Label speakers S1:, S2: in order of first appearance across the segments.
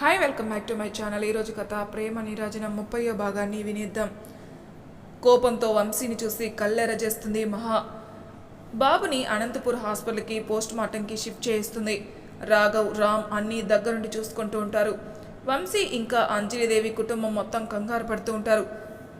S1: Hi welcome back to my channel ఈరోజు కథ ప్రేమ నీరాజన ముప్పయో భాగాన్ని వినిద్దాం. కోపంతో వంశీని చూసి కళ్ళెర చేస్తుంది మహా. బాబుని అనంతపూర్ హాస్పిటల్కి పోస్ట్ మార్టంకి షిఫ్ట్ చేయిస్తుంది. రాఘవ్ రామ్ అన్నీ దగ్గరుండి చూసుకుంటూ ఉంటారు. వంశీ ఇంకా అంజలిదేవి కుటుంబం మొత్తం కంగారు పడుతూ ఉంటారు.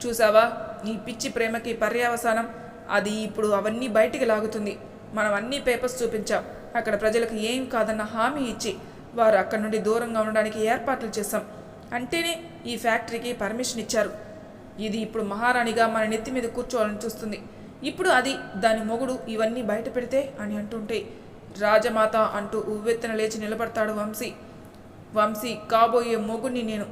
S1: చూసావా? ఈ పిచ్చి ప్రేమకి పర్యావసానం. అది ఇప్పుడు అవన్నీ బయటికి లాగుతుంది. మనం అన్ని పేపర్స్ చూపించాం. అక్కడ ప్రజలకు ఏం కాదన్న హామీ ఇచ్చి వారు అక్కడి నుండి దూరంగా ఉండడానికి ఏర్పాట్లు చేశాం. అంటేనే ఈ ఫ్యాక్టరీకి పర్మిషన్ ఇచ్చారు. ఇది ఇప్పుడు మహారాణిగా మన నెత్తి మీద కూర్చోవాలని చూస్తుంది. ఇప్పుడు అది దాని మొగుడు ఇవన్నీ బయట పెడితే అని అంటుంటే రాజమాత అంటూ ఉవ్వెత్తన లేచి నిలబడతాడు వంశీ. వంశీ కాబోయే మొగుడిని నేను.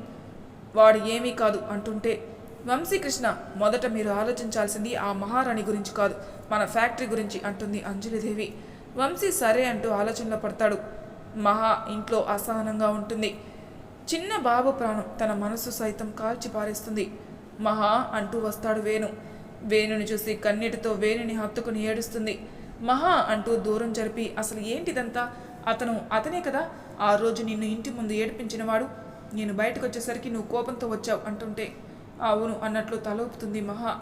S1: వాడు ఏమీ కాదు అంటుంటే వంశీకృష్ణ మొదట మీరు ఆలోచించాల్సింది ఆ మహారాణి గురించి కాదు మన ఫ్యాక్టరీ గురించి అంటుంది అంజలిదేవి. వంశీ సరే అంటూ ఆలోచనలో పడతాడు. మహా ఇంట్లో అసహనంగా ఉంటుంది. చిన్న బాబు ప్రాణం తన మనసు సైతం కాల్చి పారేస్తుంది మహా అంటూ వస్తాడు వేణు. వేణుని చూసి కన్నీటితో వేణుని హత్తుకుని ఏడుస్తుంది. మహా అంటూ దూరం జరిపి అసలు ఏంటిదంతా? అతను అతనే కదా? ఆ రోజు నిన్ను ఇంటి ముందు ఏడిపించినవాడు. నేను బయటకు వచ్చేసరికి నువ్వు కోపంతో వచ్చావు అంటుంటే. అవును అన్నట్లు తలూపుతుంది మహా.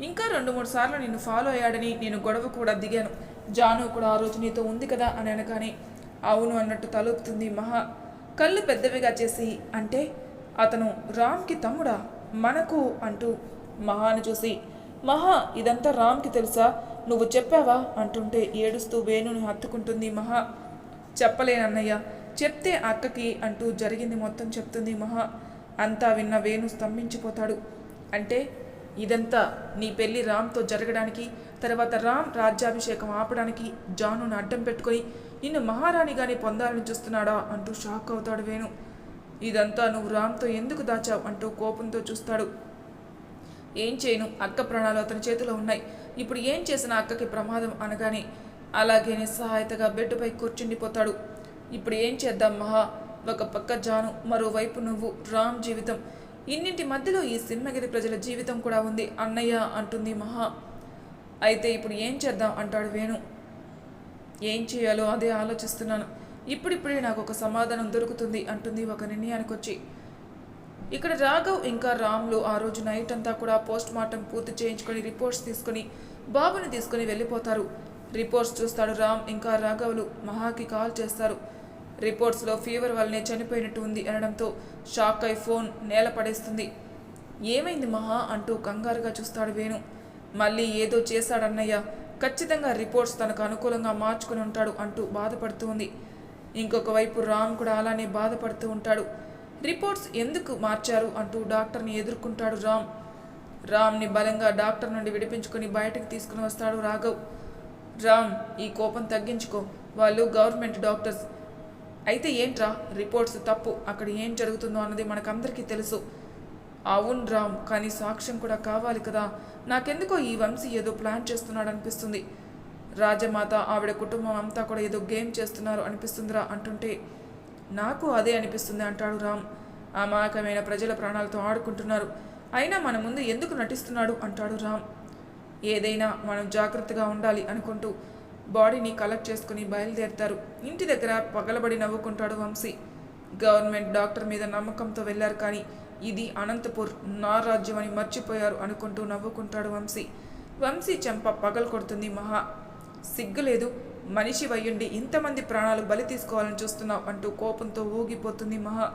S1: ఇంకా రెండు మూడు సార్లు నిన్ను ఫాలో అయ్యాడని నేను గొడవ కూడా దిగాను. జాను కూడా ఆ రోజు నీతో ఉంది కదా? అని అనగానే అవును అన్నట్టు తలూపుతుంది మహా. కళ్ళు పెద్దవిగా చేసి అంటే అతను రామ్కి తమ్ముడా? మనకు అంటూ మహాను చూసి మహా ఇదంతా రామ్కి తెలుసా? నువ్వు చెప్పావా? అంటుంటే ఏడుస్తూ వేణుని హత్తుకుంటుంది మహా. చెప్పలేనన్నయ్య చెప్తే అక్కకి అంటూ జరిగింది మొత్తం చెప్తుంది మహా. అంతా విన్న వేణు స్తంభించిపోతాడు. అంటే ఇదంతా నీ పెళ్ళి రామ్తో జరగడానికి తర్వాత రామ్ రాజ్యాభిషేకం ఆపడానికి జానును అడ్డం పెట్టుకొని నిన్ను మహారాణిగానే పొందాలని చూస్తున్నాడా? అంటూ షాక్ అవుతాడు వేణు. ఇదంతా నువ్వు రామ్తో ఎందుకు దాచావు? అంటూ కోపంతో చూస్తాడు. ఏం చేయను? అక్క ప్రాణాలు అతని చేతిలో ఉన్నాయి. ఇప్పుడు ఏం చేసినా అక్కకి ప్రమాదం అనగానే అలాగే నిస్సహాయతగా బెడ్పై కూర్చుండిపోతాడు. ఇప్పుడు ఏం చేద్దాం మహా? ఒక పక్క జాను మరోవైపు నువ్వు రామ్ జీవితం. ఇన్నింటి మధ్యలో ఈ సింహగిరి ప్రజల జీవితం కూడా ఉంది. అన్నయ్య అంటుంది మహా. అయితే ఇప్పుడు ఏం చేద్దాం? అంటాడు వేణు. ఏం చేయాలో అదే ఆలోచిస్తున్నాను. ఇప్పుడిప్పుడే నాకు ఒక సమాధానం దొరుకుతుంది అంటుంది ఒక నిర్ణయానికి వచ్చి ఇక్కడ రాఘవ్ ఇంకా రామ్లు ఆ రోజు నైట్ అంతా కూడా పోస్ట్ మార్టం పూర్తి చేయించుకొని రిపోర్ట్స్ తీసుకొని బాబుని తీసుకుని వెళ్ళిపోతారు. రిపోర్ట్స్ చూస్తాడు రామ్ ఇంకా రాఘవులు మహాకి కాల్ చేస్తారు. రిపోర్ట్స్లో ఫీవర్ వల్లనే చనిపోయినట్టు ఉంది అనడంతో షాక్ అయి ఫోన్ నేల పడేస్తుంది. ఏమైంది మహా అంటూ కంగారుగా చూస్తాడు వేణు. మళ్ళీ ఏదో చేశాడన్నయ్య. ఖచ్చితంగా రిపోర్ట్స్ తనకు అనుకూలంగా మార్చుకుని ఉంటాడు అంటూ బాధపడుతూ ఉంది ఇంకొక వైపు రామ్ కూడా అలానే బాధపడుతూ ఉంటాడు. రిపోర్ట్స్ ఎందుకు మార్చారు అంటూ డాక్టర్ని ఎదుర్కొంటాడు రామ్. రామ్ని బలంగా డాక్టర్ నుండి విడిపించుకొని బయటకు తీసుకుని వస్తాడు రాఘవ్. రామ్ ఈ కోపం తగ్గించుకో. వాళ్ళు గవర్నమెంట్ డాక్టర్స్. అయితే ఏంట్రా? రిపోర్ట్స్ తప్పు. అక్కడ ఏం జరుగుతుందో అన్నది మనకందరికీ తెలుసు. అవును రామ్ కానీ సాక్ష్యం కూడా కావాలి కదా. నాకెందుకో ఈ వంశీ ఏదో ప్లాన్ చేస్తున్నాడు అనిపిస్తుంది రాజమాత ఆవిడ కుటుంబం అంతా కూడా ఏదో గేమ్ చేస్తున్నారు అనిపిస్తుందిరా అంటుంటే. నాకు అదే అనిపిస్తుంది అంటాడు రామ్. అమాయకమైన ప్రజల ప్రాణాలతో ఆడుకుంటున్నారు. అయినా మన ముందు ఎందుకు నటిస్తున్నాడు అంటాడు రామ్. ఏదైనా మనం జాగ్రత్తగా ఉండాలి అనుకుంటూ బాడీని కలెక్ట్ చేసుకుని బయలుదేరుతారు. ఇంటి దగ్గర పగలబడి నవ్వుకుంటాడు వంశీ. గవర్నమెంట్ డాక్టర్ మీద నమ్మకంతో వెళ్ళారు కానీ ఇది అనంతపూర్ నా రాజ్యం అని మర్చిపోయారు అనుకుంటూ నవ్వుకుంటాడు వంశీ. వంశీ చెంప పగలు కొడుతుంది మహా. సిగ్గులేదు మనిషి వయ్యుండి ఇంతమంది ప్రాణాలు బలి తీసుకోవాలని చూస్తున్నావు అంటూ కోపంతో ఊగిపోతుంది మహా.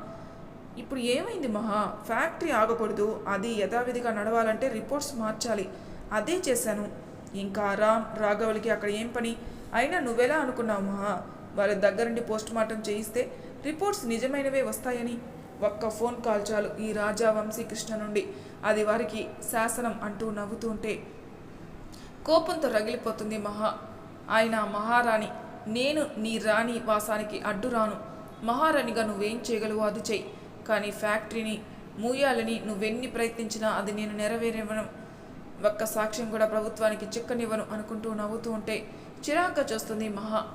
S1: ఇప్పుడు ఏమైంది మహా? ఫ్యాక్టరీ ఆగకూడదు అది యథావిధిగా నడవాలంటే రిపోర్ట్స్ మార్చాలి. అదే చేశాను. ఇంకా రామ్ రాఘవులకి అక్కడ ఏం పని? అయినా నువ్వెలా అనుకున్నావు మహా? వాళ్ళ దగ్గరుండి పోస్ట్ మార్టం చేయిస్తే రిపోర్ట్స్ నిజమైనవే వస్తాయని. ఒక్క ఫోన్ కాల్ చాలు ఈ రాజా వంశీకృష్ణ నుండి. అది వారికి శాసనం అంటూ నవ్వుతుంటే. కోపంతో రగిలిపోతుంది మహా. ఆయన మహారాణి నేను నీ రాణి వాసానికి అడ్డు రాను మహారాణిగా నువ్వేం చేయగలవు అది చెయ్యి. కానీ ఫ్యాక్టరీని మూయాలని నువ్వెన్ని ప్రయత్నించినా అది నేను నెరవేరివ్వను ఒక్క సాక్ష్యం కూడా ప్రభుత్వానికి చిక్కనివ్వను అనుకుంటూ నవ్వుతూ ఉంటే చిరాగ్గా చూస్తుంది మహా.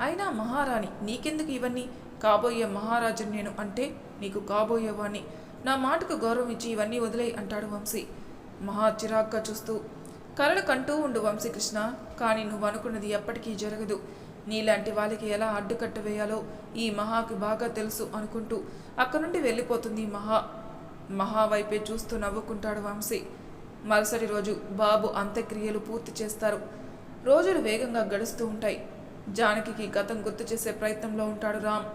S1: అయినా మహారాణి నీకెందుకు ఇవన్నీ? కాబోయే మహారాజు నేను అంటే నీకు కాబోయేవాణ్ణి. నా మాటకు గౌరవం ఇచ్చి ఇవన్నీ వదిలే అంటాడు వంశీ. మహా చిరాగ్గా చూస్తూ కలలు కంటూ ఉండు వంశీకృష్ణ కానీ నువ్వు అనుకున్నది ఎప్పటికీ జరగదు. నీలాంటి వాళ్ళకి ఎలా అడ్డుకట్ట వేయాలో ఈ మహాకి బాగా తెలుసు అనుకుంటూ అక్కడి నుండి వెళ్ళిపోతుంది మహా. మహా వైపే చూస్తూ నవ్వుకుంటాడు వంశీ. మరుసటి రోజు బాబు అంత్యక్రియలు పూర్తి చేస్తారు. రోజులు వేగంగా గడుస్తూ ఉంటాయి. జానకికి గతం గుర్తు చేసే ప్రయత్నంలో ఉంటాడు రామ్.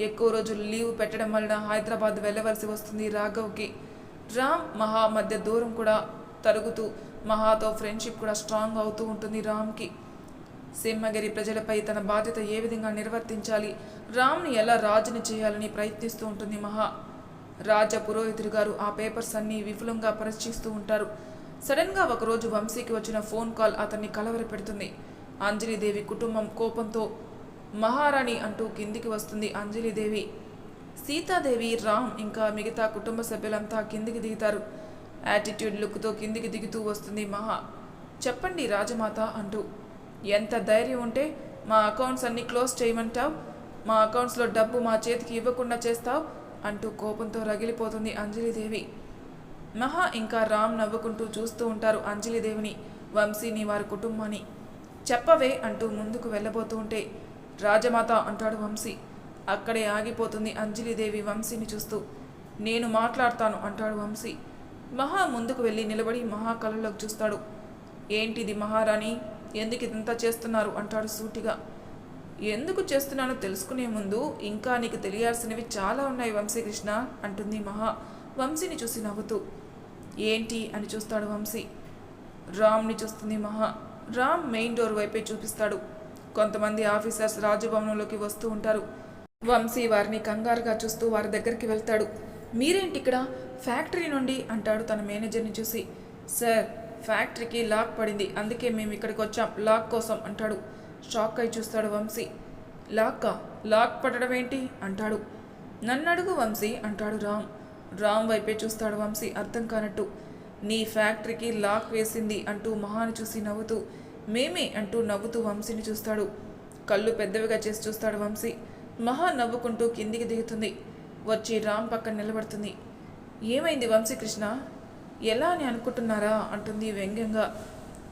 S1: ఎక్కువ రోజులు లీవ్ పెట్టడం వలన హైదరాబాద్ వెళ్ళవలసి వస్తుంది రాఘవ్కి. రామ్ మహా మధ్య దూరం కూడా తరుగుతూ మహాతో ఫ్రెండ్షిప్ కూడా స్ట్రాంగ్ అవుతూ ఉంటుంది రామ్కి. సింహగిరి ప్రజలపై తన బాధ్యత ఏ విధంగా నిర్వర్తించాలి? రామ్ని ఎలా రాజుని చేయాలని ప్రయత్నిస్తూ ఉంటుంది మహా? రాజ పురోహితుడు గారు ఆ పేపర్స్ అన్నీ విఫలంగా పరీక్షిస్తూ ఉంటారు. సడన్గా ఒకరోజు వంశీకి వచ్చిన ఫోన్ కాల్ అతన్ని కలవరపెడుతుంది. అంజలిదేవి కుటుంబం కోపంతో మహారాణి అంటూ కిందికి వస్తుంది అంజలిదేవి. సీతాదేవి రామ్ ఇంకా మిగతా కుటుంబ సభ్యులంతా కిందికి దిగుతారు. యాటిట్యూడ్ లుక్తో కిందికి దిగుతూ వస్తుంది మహా. చెప్పండి రాజమాత అంటూ. ఎంత ధైర్యం ఉంటే మా అకౌంట్స్ అన్ని క్లోజ్ చేయమంటావు? మా అకౌంట్స్లో డబ్బు మా చేతికి ఇవ్వకుండా చేస్తావు? అంటూ కోపంతో రగిలిపోతుంది అంజలిదేవి. మహా ఇంకా రామ్ నవ్వుకుంటూ చూస్తూ ఉంటారు అంజలిదేవిని వంశీని వారి కుటుంబాన్ని. చెప్పవే అంటూ ముందుకు వెళ్ళబోతూ ఉంటే రాజమాత అంటాడు వంశీ. అక్కడే ఆగిపోతుంది అంజలిదేవి వంశీని చూస్తూ. నేను మాట్లాడతాను అంటాడు వంశీ. మహా ముందుకు వెళ్ళి నిలబడి మహా కళ్ళలోకి చూస్తాడు. ఏంటిది మహారాణి? ఎందుకు ఇదంతా చేస్తున్నారు? అంటాడు సూటిగా. ఎందుకు చేస్తున్నానో తెలుసుకునే ముందు ఇంకా నీకు తెలియాల్సినవి చాలా ఉన్నాయి వంశీకృష్ణ అంటుంది మహా. వంశీని చూసి నవ్వుతూ. ఏంటి? అని చూస్తాడు వంశీ. రామ్ని చూస్తుంది మహా. రామ్ మెయిన్ డోర్ వైపే చూపిస్తాడు. కొంతమంది ఆఫీసర్స్ రాజభవనంలోకి వస్తూ ఉంటారు. వంశీ వారిని కంగారుగా చూస్తూ వారి దగ్గరికి వెళ్తాడు. మీరేంటి ఇక్కడ? ఫ్యాక్టరీ నుండి? అంటాడు తన మేనేజర్ని చూసి. సార్ ఫ్యాక్టరీకి లాక్ పడింది. అందుకే మేము ఇక్కడికి వచ్చాం. లాక్ కోసం అంటాడు. షాక్ అయి చూస్తాడు వంశీ. లాక్కా లాక్ పడడం ఏంటి? అంటాడు. నన్ను అడుగు వంశీ అంటాడు రామ్. రామ్ వైపే చూస్తాడు వంశీ అర్థం కానట్టు. నీ ఫ్యాక్టరీకి లాక్ వేసింది అంటూ మహాని చూసి నవ్వుతూ. మేమే అంటూ నవ్వుతూ వంశీని చూస్తాడు. కళ్ళు పెద్దవిగా చేసి చూస్తాడు వంశీ. మహా నవ్వుకుంటూ కిందికి దిగుతుంది. వచ్చి రామ్ పక్కన నిలబడుతుంది. ఏమైంది వంశీకృష్ణ ఎలా అని అనుకుంటున్నారా? అంటుంది వ్యంగ్యంగా.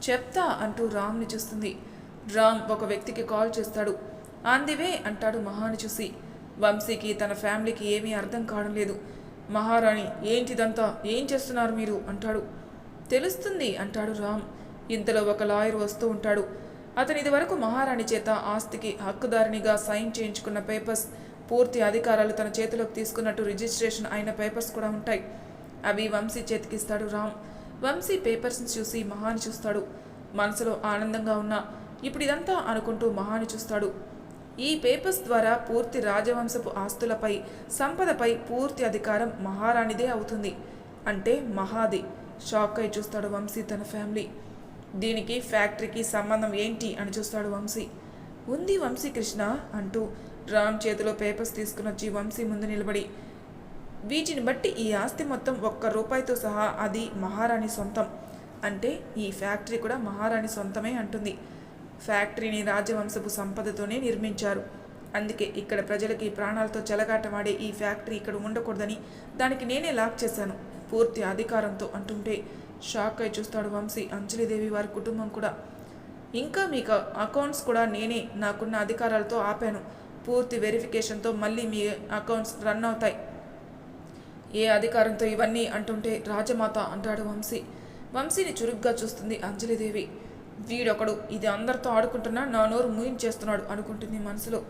S1: చెప్తా అంటూ రామ్ని చూస్తుంది. రామ్ ఒక వ్యక్తికి కాల్ చేస్తాడు. ఆందివే అంటాడు మహాని చూసి. వంశీకి తన ఫ్యామిలీకి ఏమీ అర్థం కావడం లేదు. మహారాణి ఏంటిదంతా? ఏం చేస్తున్నారు మీరు? అంటాడు. తెలుస్తుంది అంటాడు రామ్. ఇంతలో ఒక లాయర్ వస్తూ ఉంటాడు. అతని ఇదివరకు మహారాణి చేత ఆస్తికి హక్కుదారినిగా సైన్ చేయించుకున్న పేపర్స్ పూర్తి అధికారాలు తన చేతిలోకి తీసుకున్నట్టు రిజిస్ట్రేషన్ అయిన పేపర్స్ కూడా ఉంటాయి. అవి వంశీ చేతికిస్తాడు రామ్. వంశీ పేపర్స్ని చూసి మహాని చూస్తాడు. మనసులో ఆనందంగా ఉన్నా ఇప్పుడు ఇదంతా అనుకుంటూ మహాని చూస్తాడు. ఈ పేపర్స్ ద్వారా పూర్తి రాజవంశపు ఆస్తులపై సంపదపై పూర్తి అధికారం మహారాణిదే అవుతుంది. అంటే మహాది. షాక్ అయి చూస్తాడు వంశీ తన ఫ్యామిలీ. దీనికి ఫ్యాక్టరీకి సంబంధం ఏంటి అని చూస్తాడు వంశీ. ఉంది వంశీ కృష్ణ అంటూ రామ్ చేతిలో పేపర్స్ తీసుకుని వచ్చి వంశీ ముందు నిలబడి. వీటిని బట్టి ఈ ఆస్తి మొత్తం ఒక్క రూపాయితో సహా అది మహారాణి సొంతం. అంటే ఈ ఫ్యాక్టరీ కూడా మహారాణి సొంతమే అంటుంది. ఫ్యాక్టరీని రాజవంశపు సంపదతోనే నిర్మించారు. అందుకే ఇక్కడ ప్రజలకి ప్రాణాలతో చెలగాటమాడే ఈ ఫ్యాక్టరీ ఇక్కడ ఉండకూడదని దానికి నేనే లాక్ చేశాను పూర్తి అధికారంతో అంటుంటే షాక్ అయి చూస్తాడు వంశీ. అంజలిదేవి వారి కుటుంబం కూడా. ఇంకా మీకు అకౌంట్స్ కూడా నేనే నాకున్న అధికారాలతో ఆపాను. పూర్తి వెరిఫికేషన్తో మళ్ళీ మీ అకౌంట్స్ రన్ అవుతాయి. ఏ అధికారంతో ఇవన్నీ అంటుంటే రాజమాత అంటాడు వంశీ. వంశీని చురుగ్గా చూస్తుంది అంజలిదేవి. వీడొకడు ఇది అందరితో ఆడుకుంటున్నా నా నోరు మూయించేస్తున్నాడు అనుకుంటుంది మనసులో.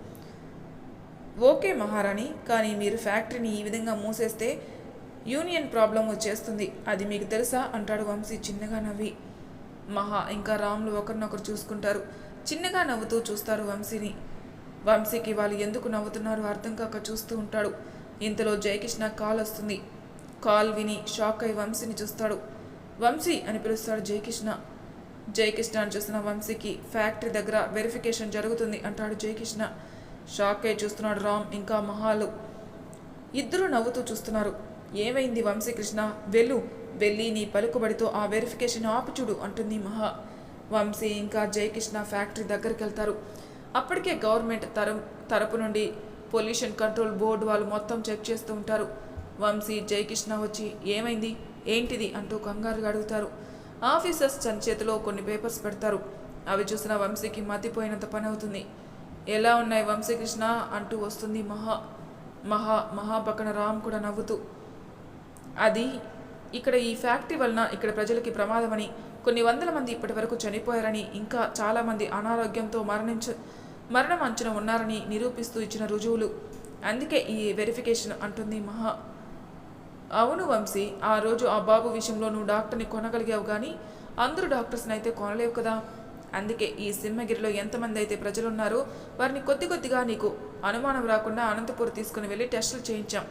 S1: ఓకే మహారాణి కానీ మీరు ఫ్యాక్టరీని ఈ విధంగా మూసేస్తే యూనియన్ ప్రాబ్లం వచ్చేస్తుంది. అది మీకు తెలుసా? అంటాడు వంశీ చిన్నగా నవ్వి. మహా ఇంకా రాములు ఒకరినొకరు చూసుకుంటారు. చిన్నగా నవ్వుతూ చూస్తారు వంశీని. వంశీకి వాళ్ళు ఎందుకు నవ్వుతున్నారో అర్థం కాక చూస్తూ ఉంటాడు. ఇంతలో జయకృష్ణ కాల్ వస్తుంది. కాల్ విని షాక్ అయి వంశీని చూస్తాడు. వంశీ అని పిలుస్తాడు జయకృష్ణ. జయకృష్ణ అని చూసిన వంశీకి ఫ్యాక్టరీ దగ్గర వెరిఫికేషన్ జరుగుతుంది అంటాడు జయకృష్ణ. షాక్ అయి చూస్తున్నాడు రామ్ ఇంకా మహాలు. ఇద్దరూ నవ్వుతూ చూస్తున్నారు. ఏమైంది వంశీకృష్ణ? వెళ్ళు వెళ్ళి నీ పలుకుబడితో ఆ వెరిఫికేషన్ ఆపుచుడు అంటుంది మహా. వంశీ ఇంకా జయకృష్ణ ఫ్యాక్టరీ దగ్గరికి వెళ్తారు. అప్పటికే గవర్నమెంట్ తరం తరపు నుండి పొల్యూషన్ కంట్రోల్ బోర్డు వాళ్ళు మొత్తం చెక్ చేస్తూ ఉంటారు. వంశీ జయకృష్ణ వచ్చి ఏమైంది? ఏంటిది? అంటూ కంగారుగా అడుగుతారు. ఆఫీసర్స్ తన చేతిలో కొన్ని పేపర్స్ పెడతారు. అవి చూసిన వంశీకి మతిపోయినంత పని అవుతుంది. ఎలా ఉన్నాయి వంశీకృష్ణ? అంటూ వస్తుంది మహా. మహా మహా పక్కన రామ్ కూడా నవ్వుతూ. అది ఇక్కడ ఈ ఫ్యాక్టరీ వలన ఇక్కడ ప్రజలకి ప్రమాదమని కొన్ని వందల మంది ఇప్పటి వరకు చనిపోయారని ఇంకా చాలామంది అనారోగ్యంతో మరణించ మరణం అంచున ఉన్నారని నిరూపిస్తూ ఇచ్చిన రుజువులు. అందుకే ఈ వెరిఫికేషన్ అంటుంది మహా. అవును వంశీ ఆ రోజు ఆ బాబు విషయంలో నువ్వు డాక్టర్ని కొనగలిగావు కానీ అందరూ డాక్టర్స్ని అయితే కొనలేవు కదా. అందుకే ఈ సింహగిరిలో ఎంతమంది అయితే ప్రజలు ఉన్నారో వారిని కొద్ది కొద్దిగా నీకు అనుమానం రాకుండా అనంతపూర్ తీసుకుని వెళ్ళి టెస్టులు చేయించాం.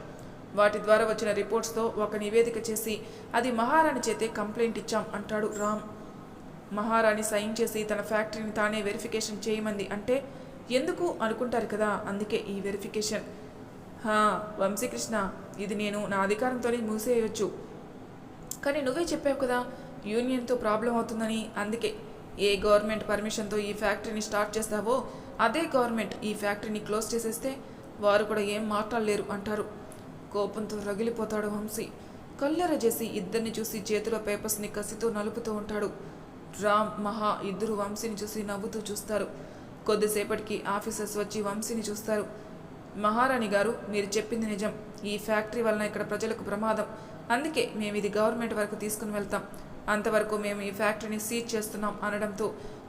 S1: వాటి ద్వారా వచ్చిన రిపోర్ట్స్తో ఒక నివేదిక చేసి అది మహారాణి చేతే కంప్లైంట్ ఇచ్చాం అంటాడు రామ్. మహారాణి సైన్ చేసి తన ఫ్యాక్టరీని తానే వెరిఫికేషన్ చేయమంది అంటే ఎందుకు అనుకుంటారు కదా? అందుకే ఈ వెరిఫికేషన్ హా వంశీకృష్ణ ఇది నేను నా అధికారంతోనే మూసేయవచ్చు కానీ నువ్వే చెప్పావు కదా యూనియన్తో ప్రాబ్లం అవుతుందని అందుకే. ఏ గవర్నమెంట్ పర్మిషన్తో ఈ ఫ్యాక్టరీని స్టార్ట్ చేస్తావో అదే గవర్నమెంట్ ఈ ఫ్యాక్టరీని క్లోజ్ చేసేస్తే వారు కూడా ఏం మాట్లాడలేరు అంటారు. కోపంతో రగిలిపోతాడు వంశీ. కల్లెర చేసి ఇద్దరిని చూసి చేతిలో పేపర్స్ని కసితో నలుపుతూ ఉంటాడు. రామ్ మహా ఇద్దరు వంశీని చూసి నవ్వుతూ చూస్తారు. కొద్దిసేపటికి ఆఫీసర్స్ వచ్చి వంశీని చూస్తారు. మహారాణి గారు మీరు చెప్పింది నిజం. ఈ ఫ్యాక్టరీ వలన ఇక్కడ ప్రజలకు ప్రమాదం. అందుకే మేము ఇది గవర్నమెంట్ వరకు తీసుకుని వెళ్తాం. అంతవరకు మేము ఈ ఫ్యాక్టరీని సీజ్ చేస్తున్నాం అనడంతో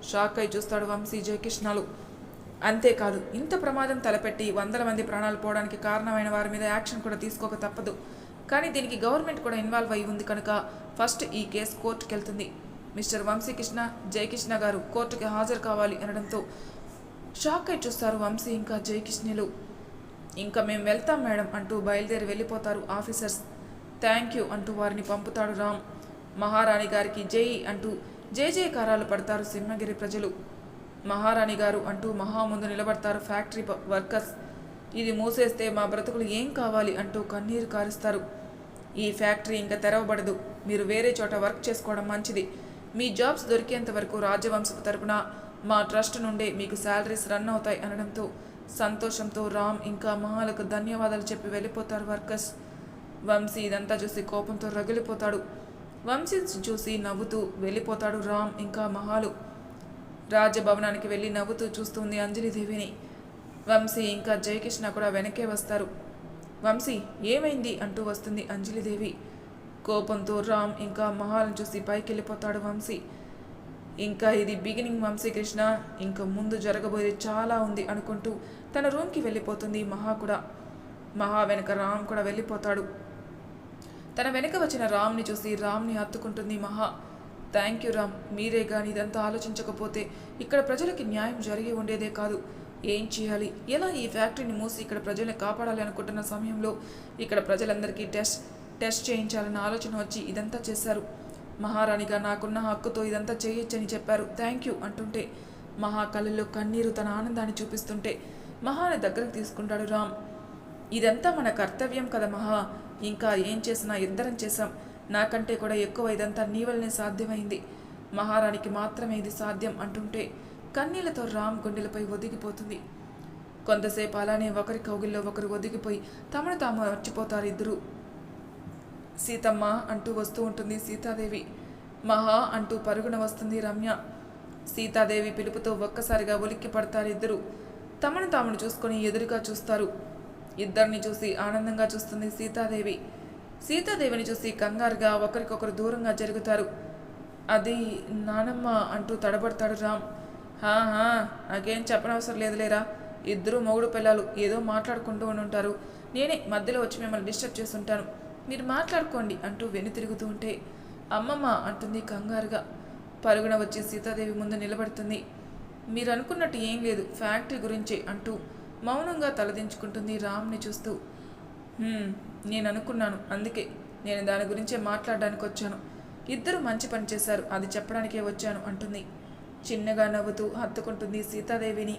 S1: షాక్ అయి చూస్తాడు వంశీ జయకృష్ణాలు. అంతేకాదు ఇంత ప్రమాదం తలపెట్టి వందల మంది ప్రాణాలు పోవడానికి కారణమైన వారి మీద యాక్షన్ కూడా తీసుకోక తప్పదు. కానీ దీనికి గవర్నమెంట్ కూడా ఇన్వాల్వ్ అయి ఉంది కనుక ఫస్ట్ ఈ కేసు కోర్టుకెళ్తుంది. మిస్టర్ వంశీకృష్ణ జయకృష్ణ గారు కోర్టుకి హాజరు కావాలి అనడంతో షాక్ అయి చూస్తారు వంశీ ఇంకా జయకృష్ణులు. ఇంకా మేము వెళ్తాం మేడం అంటూ బయలుదేరి వెళ్ళిపోతారు ఆఫీసర్స్. థ్యాంక్ యూ అంటూ వారిని పంపుతాడు రామ్. మహారాణి గారికి జై అంటూ జయ జయకారాలు పడతారు సింహగిరి ప్రజలు. మహారాణి గారు అంటూ మహా ముందు నిలబడతారు ఫ్యాక్టరీ వర్కర్స్. ఇది మూసేస్తే మా బ్రతుకులు ఏం కావాలి అంటూ కన్నీరు కారుస్తారు. ఈ ఫ్యాక్టరీ ఇంకా తెరవబడదు. మీరు వేరే చోట వర్క్ చేసుకోవడం మంచిది. మీ జాబ్స్ దొరికేంత వరకు రాజవంశపు తరపున మా ట్రస్ట్ నుండే మీకు శాలరీస్ రన్ అవుతాయి అనడంతో సంతోషంతో రామ్ ఇంకా మహాలకు ధన్యవాదాలు చెప్పి వెళ్ళిపోతారు వర్కర్స్. వంశీ ఇదంతా చూసి కోపంతో రగిలిపోతాడు. వంశీ చూసి నవ్వుతూ వెళ్ళిపోతాడు రామ్ ఇంకా మహాలు. రాజభవనానికి వెళ్ళి నవ్వుతూ చూస్తుంది అంజలిదేవిని. వంశీ ఇంకా జయకృష్ణ కూడా వెనకే వస్తారు. వంశీ ఏమైంది? అంటూ వస్తుంది అంజలిదేవి. కోపంతో రామ్ ఇంకా మహాలను చూసి పైకి వెళ్ళిపోతాడు వంశీ. ఇంకా ఇది బిగినింగ్ వంశీకృష్ణ ఇంకా ముందు జరగబోయేది చాలా ఉంది అనుకుంటూ తన రూమ్కి వెళ్ళిపోతుంది మహా కూడా. మహా వెనక రామ్ కూడా వెళ్ళిపోతాడు. తన వెనక వచ్చిన రామ్ని చూసి రామ్ని హత్తుకుంటుంది మహా. థ్యాంక్ యూ రామ్ మీరే కానీ ఇదంతా ఆలోచించకపోతే ఇక్కడ ప్రజలకి న్యాయం జరిగి ఉండేదే కాదు. ఏం చేయాలి? ఎలా ఈ ఫ్యాక్టరీని మూసి ఇక్కడ ప్రజల్ని కాపాడాలి అనుకుంటున్న సమయంలో ఇక్కడ ప్రజలందరికీ టెస్ట్ టెస్ట్ చేయించాలన్న ఆలోచన వచ్చి ఇదంతా చేశారు. మహారాణిగా నాకున్న హక్కుతో ఇదంతా చేయొచ్చని చెప్పారు. థ్యాంక్ యూ అంటుంటే మహా కళ్ళల్లో కన్నీరు తన ఆనందాన్ని చూపిస్తుంటే మహాని దగ్గరకు తీసుకుంటాడు రామ్. ఇదంతా మన కర్తవ్యం కదా మహా. ఇంకా ఏం చేసినా ఇద్దరం చేశాం. నాకంటే కూడా ఎక్కువ ఇదంతా నీ వల్లనే సాధ్యమైంది. మహారాణికి మాత్రమే ఇది సాధ్యం అంటుంటే కన్నీళ్ళతో రామ్ గుండెలపై ఒదిగిపోతుంది. కొంతసేపు అలానే ఒకరి కౌగిల్లో ఒకరు ఒదిగిపోయి తమను తాము మర్చిపోతారు ఇద్దరు సీతమ్మ అంటూ వస్తూ ఉంటుంది సీతాదేవి. మహా అంటూ పరుగున వస్తుంది రమ్య. సీతాదేవి పిలుపుతో ఒక్కసారిగా ఉలిక్కి పడతారు ఇద్దరు తమను తామును చూసుకొని ఎదురుగా చూస్తారు. ఇద్దరిని చూసి ఆనందంగా చూస్తుంది సీతాదేవి. సీతాదేవిని చూసి కంగారుగా ఒకరికొకరు దూరంగా జరుగుతారు. అది నానమ్మ అంటూ తడబడతాడు రామ్. హా హా నాకేం చెప్పనవసరం లేదులేరా? ఇద్దరు మొగుడు పిల్లలు ఏదో మాట్లాడుకుంటూ ఉంటారు నేనే మధ్యలో వచ్చి మిమ్మల్ని డిస్టర్బ్ చేస్తుంటాను. మీరు మాట్లాడుకోండి అంటూ వెను తిరుగుతూ ఉంటే అమ్మమ్మ అంటుంది కంగారుగా. పరుగున వచ్చి సీతాదేవి ముందు నిలబడుతుంది. మీరు అనుకున్నట్టు ఏం లేదు ఫ్యాక్టరీ గురించి అంటూ మౌనంగా తలదించుకుంటుంది రామ్ని చూస్తూ. నేను అనుకున్నాను అందుకే నేను దాని గురించే మాట్లాడడానికి వచ్చాను ఇద్దరు మంచి పని చేశారు. అది చెప్పడానికే వచ్చాను అంటుంది. చిన్నగా నవ్వుతూ హత్తుకుంటుంది సీతాదేవిని.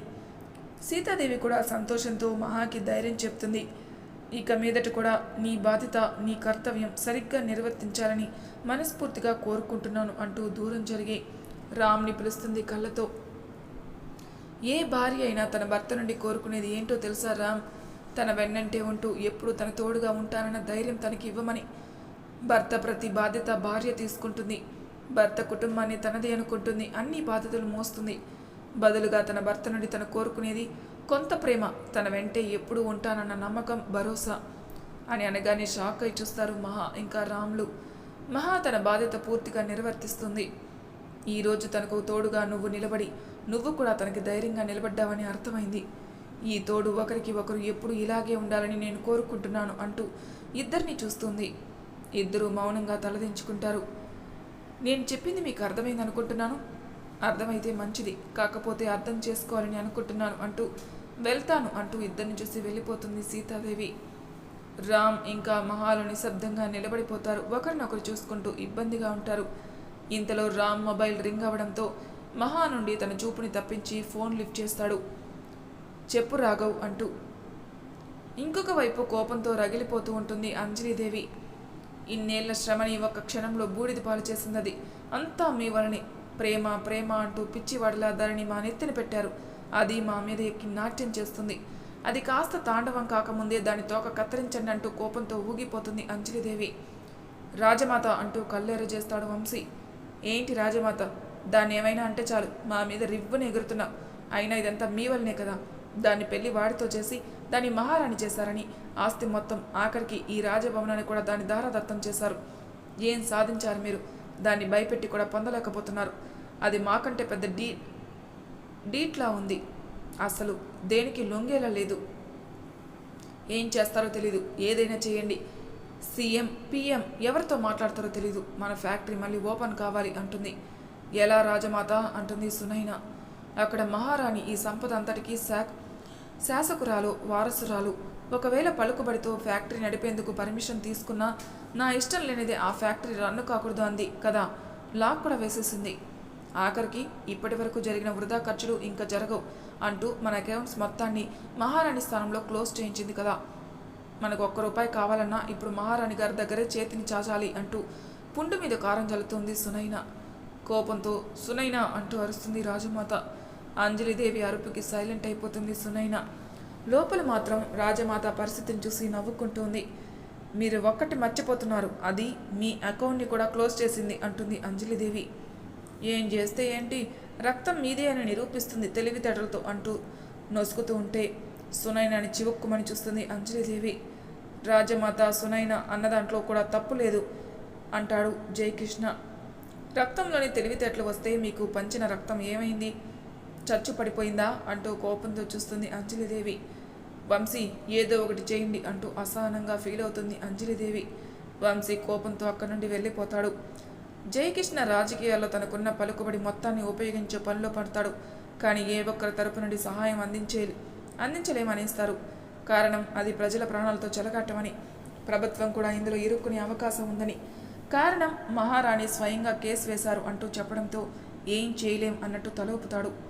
S1: సీతాదేవి కూడా సంతోషంతో మహాకి ధైర్యం చెప్తుంది. ఇక మీదట కూడా నీ బాధ్యత నీ కర్తవ్యం సరిగ్గా నిర్వర్తించాలని మనస్ఫూర్తిగా కోరుకుంటున్నాను అంటూ దూరం జరిగి రామ్ని పిలుస్తుంది కళ్ళతో. ఏ భార్య అయినా తన భర్త నుండి కోరుకునేది ఏంటో తెలుసా రామ్? తన వెన్నంటే ఉంటూ ఎప్పుడు తన తోడుగా ఉంటానన్న ధైర్యం తనకి ఇవ్వమని భర్త ప్రతి బాధ్యత భార్య తీసుకుంటుంది. భర్త కుటుంబాన్ని తనది అనుకుంటుంది. అన్ని బాధ్యతలు మోస్తుంది. బదులుగా తన భర్త నుండి తను కోరుకునేది కొంత ప్రేమ తన వెంటే ఎప్పుడు ఉంటానన్న నమ్మకం భరోసా అని అనగానే షాక్ అయి చూస్తారు మహా ఇంకా రాములు. మహా తన బాధ్యత పూర్తిగా నిర్వర్తిస్తుంది. ఈరోజు తనకు తోడుగా నువ్వు నిలబడి నువ్వు కూడా తనకి ధైర్యంగా నిలబడ్డావని అర్థమైంది. ఈ తోడు ఒకరికి ఒకరు ఎప్పుడు ఇలాగే ఉండాలని నేను కోరుకుంటున్నాను అంటూ ఇద్దరిని చూస్తుంది. ఇద్దరూ మౌనంగా తలదించుకుంటారు. నేను చెప్పింది మీకు అర్థమైంది అనుకుంటున్నాను? అర్థమైతే మంచిది. కాకపోతే అర్థం చేసుకోవాలని అనుకుంటున్నాను అంటూ వెళ్తాను అంటూ ఇద్దరిని చూసి వెళ్ళిపోతుంది సీతాదేవి. రామ్ ఇంకా మహాలు నిశ్శబ్దంగా నిలబడిపోతారు. ఒకరినొకరు చూసుకుంటూ ఇబ్బందిగా ఉంటారు. ఇంతలో రామ్ మొబైల్ రింగ్ అవడంతో మహా నుండి తన చూపుని తప్పించి ఫోన్ లిఫ్ట్ చేస్తాడు. చెప్పు రాఘవ్ అంటూ. ఇంకొక వైపు కోపంతో రగిలిపోతూ ఉంటుంది అంజలిదేవి. ఇన్నేళ్ళ శ్రమని ఒక క్షణంలో బూడిద పాలు చేసిందది. అంతా మీ వలని. ప్రేమ ప్రేమ అంటూ పిచ్చివాడిలా దానిని మా నెత్తిన పెట్టారు. అది మా మీద ఎక్కి నాట్యం చేస్తుంది. అది కాస్త తాండవం కాకముందే దాని తోక కత్తిరించండి అంటూ కోపంతో ఊగిపోతుంది అంజలిదేవి. రాజమాత అంటూ కళ్ళెర చేస్తాడు వంశీ. ఏంటి రాజమాత? దాన్ని ఏమైనా అంటే చాలు. మా మీద రివ్వును ఎగురుతున్నా. అయినా ఇదంతా మీ వల్లనే కదా. దాన్ని పెళ్ళి వాడితో చేసి దాన్ని మహారాణి చేశారని. ఆస్తి మొత్తం ఆఖరికి ఈ రాజభవనాన్ని కూడా దాని దారాదత్తం చేశారు. ఏం సాధించారు మీరు? దాన్ని భయపెట్టి కూడా పొందలేకపోతున్నారు. అది మాకంటే పెద్ద డీ డీట్లా ఉంది. అసలు దేనికి లొంగేలా లేదు. ఏం చేస్తారో తెలీదు. ఏదైనా చేయండి. సీఎం పిఎం ఎవరితో మాట్లాడతారో తెలీదు. మన ఫ్యాక్టరీ మళ్ళీ ఓపెన్ కావాలి అంటుంది. ఎలా రాజమాత? అంటుంది సునైన. అక్కడ మహారాణి ఈ సంపద అంతటికీ శాక్ శాసకురాలు వారసురాలు ఒకవేళ పలుకుబడితో ఫ్యాక్టరీ నడిపేందుకు పర్మిషన్ తీసుకున్నా నా ఇష్టం లేనిదే ఆ ఫ్యాక్టరీ రన్ను కాకూడదు అంది కదా! లాక్ కూడా వేసేసింది. ఆఖరికి ఇప్పటి వరకు జరిగిన వృధా ఖర్చులు ఇంకా జరగవు అంటూ మన అకౌంట్స్ మొత్తాన్ని మహారాణి స్థానంలో క్లోజ్ చేయించింది కదా! మనకు ఒక్క రూపాయి కావాలన్నా ఇప్పుడు మహారాణి గారి దగ్గరే చేతిని చాచాలి అంటూ పుండు మీద కారం జల్లుతుంది సునైన. కోపంతో సునైన అంటూ అరుస్తుంది రాజమాత. అంజలిదేవి అరుపుకి సైలెంట్ అయిపోతుంది సునైన. లోపల మాత్రం రాజమాత పరిస్థితిని చూసి నవ్వుకుంటోంది. మీరు ఒక్కటి మర్చిపోతున్నారు. అది మీ అకౌంట్ని కూడా క్లోజ్ చేసింది అంటుంది అంజలిదేవి. ఏం చేస్తే ఏంటి? రక్తం మీదే అని నిరూపిస్తుంది తెలివితేటలతో అంటూ నొసుకుతూ ఉంటే సునైనాని చివుక్కుమని చూస్తుంది అంజలిదేవి. రాజమాత సునైన అన్న దాంట్లో కూడా తప్పు లేదు అంటాడు జయకృష్ణ. రక్తంలోని తెలివితేటలు వస్తే మీకు పంచిన రక్తం ఏమైంది? చచ్చు పడిపోయిందా అంటూ కోపంతో చూస్తుంది అంజలిదేవి. వంశీ ఏదో ఒకటి చేయండి అంటూ అసహనంగా ఫీల్ అవుతుంది అంజలిదేవి. వంశీ కోపంతో అక్కడి నుండి వెళ్ళిపోతాడు. జయకృష్ణ రాజకీయాల్లో తనకున్న పలుకుబడి మొత్తాన్ని ఉపయోగించే పనిలో పడతాడు. కానీ ఏ ఒక్కరి తరపు నుండి సహాయం అందించే అందించలేమనేస్తారు. కారణం అది ప్రజల ప్రాణాలతో చెలగాటమని. ప్రభుత్వం కూడా ఇందులో ఇరుక్కునే అవకాశం ఉందని. కారణం మహారాణి స్వయంగా కేసు వేశారు అంటూ చెప్పడంతో ఏం చేయలేం అన్నట్టు తలూపుతాడు.